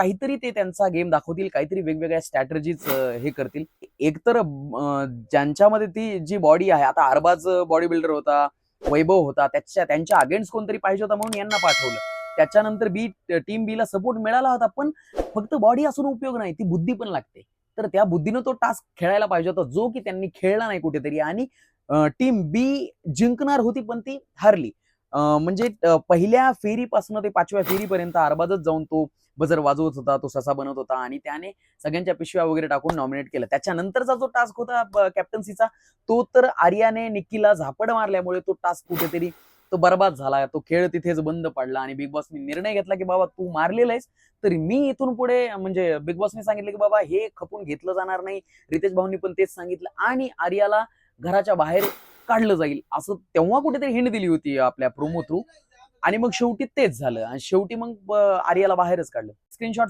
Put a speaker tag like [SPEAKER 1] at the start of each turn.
[SPEAKER 1] काहीतरी ते त्यांचा गेम दाखवतील काहीतरी वेगवेगळ्या स्ट्रॅटजीज हे करतील. एकतर ज्यांच्यामध्ये ती जी बॉडी आहे आता अरबाज बॉडी बिल्डर होता वैभव होता त्याच्या त्यांच्या अगेन्स्ट कोणतरी पाहिजे होता म्हणून यांना पाठवलं. त्याच्यानंतर बी टीम बी ला सपोर्ट मिळाला होता पण फक्त बॉडी असून उपयोग नाही ती बुद्धी पण लागते. तर त्या बुद्धीनं तो टास्क खेळायला पाहिजे होता जो की त्यांनी खेळला नाही कुठेतरी. आणि टीम बी जिंकणार होती पण ती हरली. म्हणजे पहिल्या फेरीपासून ते पाचव्या फेरीपर्यंत अरबाजच जाऊन तो बजर वाजवत होता तो ससा बनवत होता आणि त्याने सगळ्यांच्या पिशव्या वगैरे टाकून नॉमिनेट केलं. त्याच्यानंतरचा जो टास्क होता कॅप्टन्सीचा तो तर आर्याने निक्कीला झापड मारल्यामुळे तो टास्क कुठेतरी तो बर्बाद झाला. तो खेळ तिथेच बंद पडला आणि बिग बॉसने निर्णय घेतला की बाबा तू मारलेला आहेस तर मी इथून पुढे म्हणजे बिग बॉसने सांगितलं की बाबा हे खपून घेतलं जाणार नाही. रितेश भाऊंनी पण तेच सांगितलं आणि आर्याला घराच्या बाहेर काढलं जाईल. असं तेव्हा कुठेतरी हिंड दिली होती आपल्या प्रोमो थ्रू आणि मग शेवटी तेच झालं. आणि शेवटी मग आर्याला बाहेरच काढलं. स्क्रीनशॉट